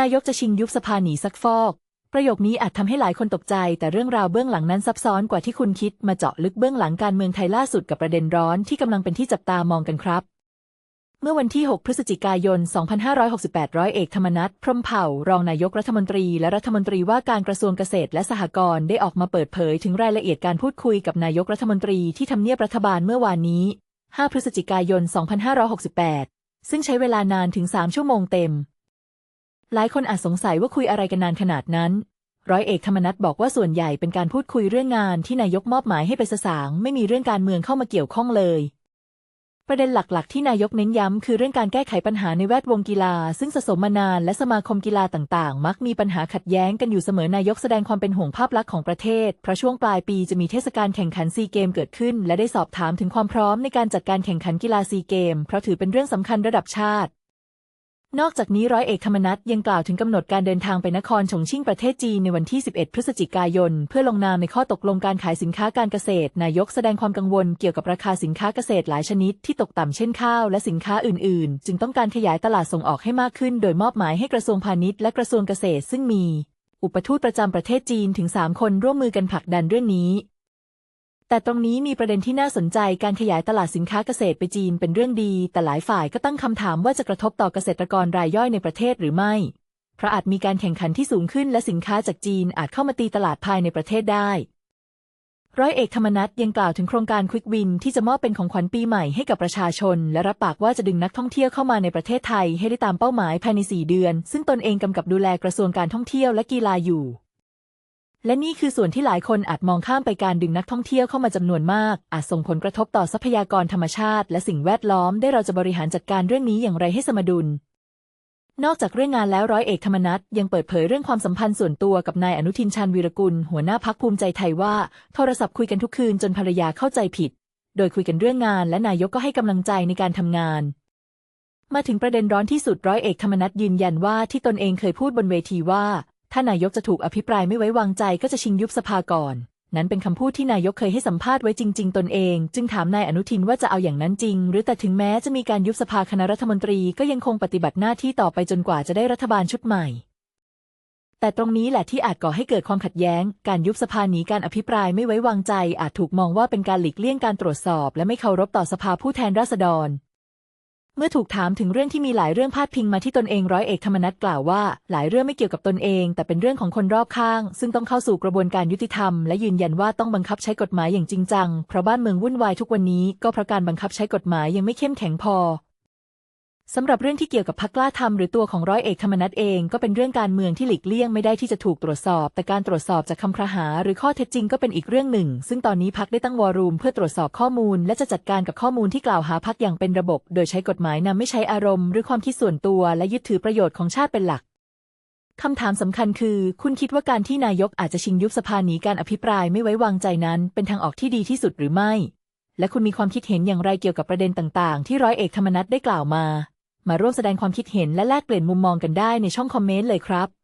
นายกจะชิงยุบสภาหนีซักฟอก ประโยคนี้อาจทำให้หลายคนตกใจ แต่เรื่องราวเบื้องหลังนั้นซับซ้อนกว่าที่คุณคิดมาเจาะลึกเบื้องหลังการเมืองไทยล่าสุดกับประเด็นร้อนที่กำลังเป็นที่จับตามองกันครับเมื่อวันที่ 6 พฤศจิกายน 2568 ร้อยเอกธรรมนัฐพรมเผ่า รองนายกรัฐมนตรี และรัฐมนตรีว่าการกระทรวงเกษตรและสหกรณ์ได้ออกมาเปิดเผยถึงรายละเอียดการพูดคุยกับนายกรัฐมนตรีที่ทำเนียบรัฐบาลเมื่อวานนี้ 5 พฤศจิกายน 2568 ซึ่งใช้เวลานานถึง 3 ชั่วโมงเต็ม หลายคนอาจสงสัยว่าคุยอะไรกันนานขนาดนั้น ร้อยเอกธรรมนัฐบอกว่าส่วนใหญ่เป็นการพูดคุยเรื่องงานที่นายกมอบหมายให้ไปสสางไม่มีเรื่องการเมืองเข้ามาเกี่ยวข้องเลย ประเด็นหลักๆ ที่นายกเน้นย้ำคือเรื่องการแก้ไขปัญหาในแวดวงกีฬา ซึ่งสะสมมานานและสมาคมกีฬาต่างๆ มักมีปัญหาขัดแย้งกันอยู่เสมอนายกแสดงความเป็นห่วงภาพลักษณ์ของประเทศ เพราะช่วงปลายปีจะมีเทศกาลแข่งขันซีเกมเกิดขึ้น และได้สอบถามถึงความพร้อมในการจัดการแข่งขันกีฬาซีเกมเพราะถือเป็นเรื่องสำคัญระดับชาติ นอกจากนี้ร้อยเอกธรรมนัฐยังกล่าวถึงกำหนดการเดินทางไปนครฉงชิ่งประเทศจีนในวันที่ 11 พฤศจิกายน เพื่อลงนามในข้อตกลงการขายสินค้าการเกษตร นายกแสดงความกังวลเกี่ยวกับราคาสินค้าเกษตรหลายชนิดที่ตกต่ำเช่นข้าวและสินค้าอื่นๆ จึงต้องการขยายตลาดส่งออกให้มากขึ้น โดยมอบหมายให้กระทรวงพาณิชย์และกระทรวงเกษตรซึ่งมี อุปทูตประจำประเทศจีนถึง 3 คนร่วมมือกันผลักดันเรื่องนี้ แต่ตรงนี้มีประเด็นที่น่าสนใจการขยายตลาดสินค้าเกษตรไปจีนเป็นเรื่องดี แต่หลายฝ่ายก็ตั้งคำถามว่าจะกระทบต่อเกษตรกรรายย่อยในประเทศหรือไม่ เพราะอาจมีการแข่งขันที่สูงขึ้นและสินค้าจากจีนอาจเข้ามาตีตลาดภายในประเทศได้ ร้อยเอกธรรมนัฐยังกล่าวถึงโครงการควิกวินที่จะมอบเป็นของขวัญปีใหม่ให้กับประชาชน และรับปากว่าจะดึงนักท่องเที่ยวเข้ามาในประเทศไทยให้ได้ตามเป้าหมายภายใน 4 เดือน ซึ่งตนเองกำกับดูแลกระทรวงการท่องเที่ยวและกีฬาอยู่ และนี่คือส่วนที่หลายคนอาจมองข้ามไปการดึงนักท่องเที่ยวเข้ามาจำนวนมาก อาจส่งผลกระทบต่อทรัพยากรธรรมชาติ และสิ่งแวดล้อมได้เราจะบริหารจัดการเรื่องนี้อย่างไรให้สมดุล นอกจากเรื่องงานแล้วร้อยเอกธรรมนัฐยังเปิดเผยเรื่องความสัมพันธ์ส่วนตัวกับนายอนุทินชาญวีรกุล หัวหน้าพักภูมิใจไทยว่า โทรศัพท์คุยกันทุกคืนจนภรรยาเข้าใจผิด โดยคุยกันเรื่องงานและนายกก็ให้กำลังใจในการทำงานมาถึงประเด็นร้อนที่สุดร้อยเอกธรรมนัฐยืนยันว่าที่ตนเองเคยพูดบนเวทีว่า ถ้านายกจะถูกอภิปรายไม่ไว้วางใจก็จะชิงยุบสภาก่อน นั้นเป็นคำพูดที่นายกเคยให้สัมภาษณ์ไว้จริง ๆ ตนเอง จึงถามนายอนุทินว่าจะเอาอย่างนั้นจริง หรือแต่ถึงแม้จะมีการยุบสภาคณะรัฐมนตรีก็ยังคงปฏิบัติหน้าที่ต่อไปจนกว่าจะได้รัฐบาลชุดใหม่ แต่ตรงนี้แหละที่อาจก่อให้เกิดความขัดแย้ง การยุบสภาหนีการอภิปรายไม่ไว้วางใจ อาจถูกมองว่าเป็นการหลีกเลี่ยงการตรวจสอบ และไม่เคารพต่อสภาผู้แทนราษฎร เมื่อถูกถามถึงเรื่องที่มีหลายเรื่องพาดพิงมาที่ตนเองร้อยเอกธรรมนัฐกล่าวว่า หลายเรื่องไม่เกี่ยวกับตนเอง แต่เป็นเรื่องของคนรอบข้าง ซึ่งต้องเข้าสู่กระบวนการยุติธรรม และยืนยันว่าต้องบังคับใช้กฎหมายอย่างจริงจังเพราะบ้านเมืองวุ่นวายทุกวันนี้ก็เพราะการบังคับใช้กฎหมายยังไม่เข้มแข็งพอ สำหรับเรื่องที่เกี่ยวกับพักกล้าทำหรือตัวของร้อยเอกธรรมนัฐเอง ก็เป็นเรื่องการเมืองที่หลีกเลี่ยงไม่ได้ที่จะถูกตรวจสอบ แต่การตรวจสอบจากคำครหา หรือข้อเท็จจริงก็เป็นอีกเรื่องหนึ่ง ซึ่งตอนนี้พักได้ตั้งวอรูมเพื่อตรวจสอบข้อมูล และจะจัดการกับข้อมูลที่กล่าวหาพักอย่างเป็นระบบ โดยใช้กฎหมายนำไม่ใช้อารมณ์ หรือความคิดส่วนตัวและยึดถือประโยชน์ของชาติเป็นหลักคำถามสำคัญคือ คุณคิดว่าการที่นายกอาจจะชิงยุบสภาหนีการอภิปรายไม่ไว้วางใจนั้น เป็นทางออกที่ดีที่สุดหรือไม่ และคุณมีความคิดเห็นอย่างไรเกี่ยวกับประเด็นต่าง ๆ ที่ร้อยเอกธรรมนัฐได้กล่าวมา มาร่วมแสดงความคิดเห็นและแลกเปลี่ยนมุมมองกันได้ในช่องคอมเมนต์เลยครับ